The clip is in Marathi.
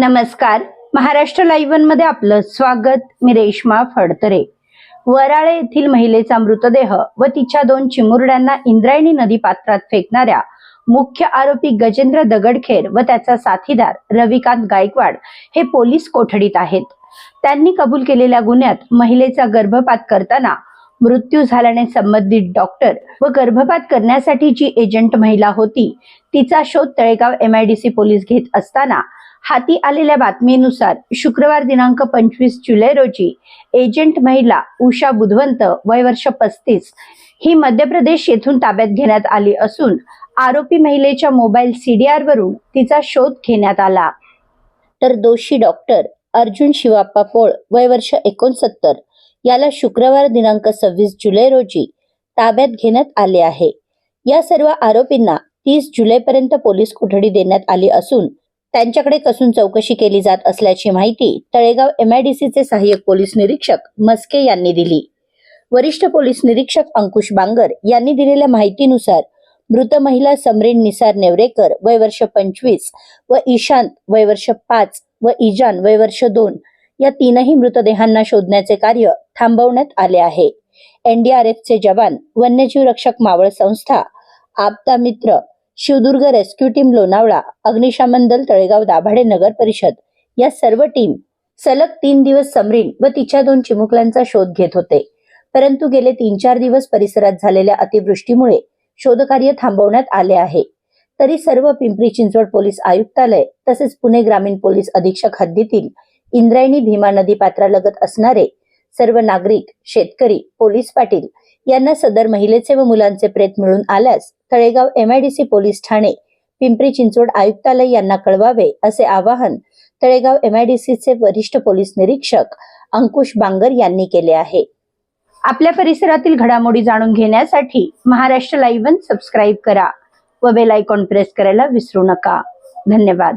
नमस्कार. महाराष्ट्र लाईव्हमध्ये आपलं स्वागत. मी रेश्मा फडतरे. वराळे येथील महिलेचा मृतदेह व तिच्या दोन चिमुरड्यांना इंद्रायणी नदी पात्रात फेकणाऱ्या मुख्य आरोपी गजेंद्र दगडखेर व त्याचा साथीदार रविकांत गायकवाड हे पोलीस कोठडीत आहेत. त्यांनी कबूल केलेल्या गुन्ह्यात महिलेचा गर्भपात करताना मृत्यू झाल्याने संबंधित डॉक्टर व गर्भपात करण्यासाठी जी एजंट महिला होती तिचा शोध तळेगाव एमआयडीसी पोलीस घेत असताना हाती आलेल्या बातमीनुसार शुक्रवार दिनांक पंचवीस जुलै रोजी एजंट महिला उषा बुधवंत वय वर्ष पस्तीस ही मध्य प्रदेश येथून ताब्यात घेण्यात आली असून आरोपी महिलेच्या मोबाईल सीडीआर वरून तिचा शोध घेण्यात आला. तर दोषी डॉक्टर अर्जुन शिवाप्पा पोळ वय वर्ष एकोणसत्तर याला शुक्रवार दिनांक सव्वीस जुलै रोजी ताब्यात घेण्यात आले आहे. या सर्व आरोपींना तीस जुलैपर्यंत पोलीस कोठडी देण्यात आली असून त्यांच्याकडे कसून चौकशी केली जात असल्याची माहिती तळेगाव एमआयडीसीचे सहाय्यक पोलीस निरीक्षक मस्के यांनी दिली. वरिष्ठ पोलीस निरीक्षक अंकुश बांगर यांनी दिलेल्या माहितीनुसार मृत महिला समरीन निसार नेवरेकर वय वर्ष पंचवीस व ईशांत वय वर्ष पाच व इजान वय वर्ष दोन या तीनही मृतदेहांना शोधण्याचे कार्य थांबवण्यात आले आहे. एनडीआरएफचे जवान वन्यजीव रक्षक मावळ संस्था आपदा मित्र शिवदुर्ग रेस्क्यू टीम लोणावळा अग्निशामन दल तळेगाव दाभाडे नगर परिषद. या सर्व टीम सलग तीन दिवस समरीन व तिच्या दोन चिमुकल्यांचा शोध घेत होते. परंतु गेले तीन चार दिवस परिसरात झालेल्या अतिवृष्टीमुळे शोधकार्य थांबवण्यात आले आहे. तरी सर्व पिंपरी चिंचवड पोलीस आयुक्तालय तसेच पुणे ग्रामीण पोलीस अधीक्षक हद्दीतील इंद्रायणी भीमा नदी पात्रालगत असणारे सर्व नागरिक शेतकरी पोलीस पाटील यांना सदर महिलेचे व मुलांचे प्रेत मिळून आल्यास तळेगाव एमआयडीसी पोलीस ठाणे पिंपरी चिंचवड आयुक्तालय यांना कळवावे असे आवाहन तळेगाव एमआयडीसीचे वरिष्ठ पोलीस निरीक्षक अंकुश बांगर यांनी केले आहे. आपल्या परिसरातील घडामोडी जाणून घेण्यासाठी महाराष्ट्र लाईव्ह सबस्क्राईब करा व बेल आयकॉन प्रेस करायला विसरू नका. धन्यवाद.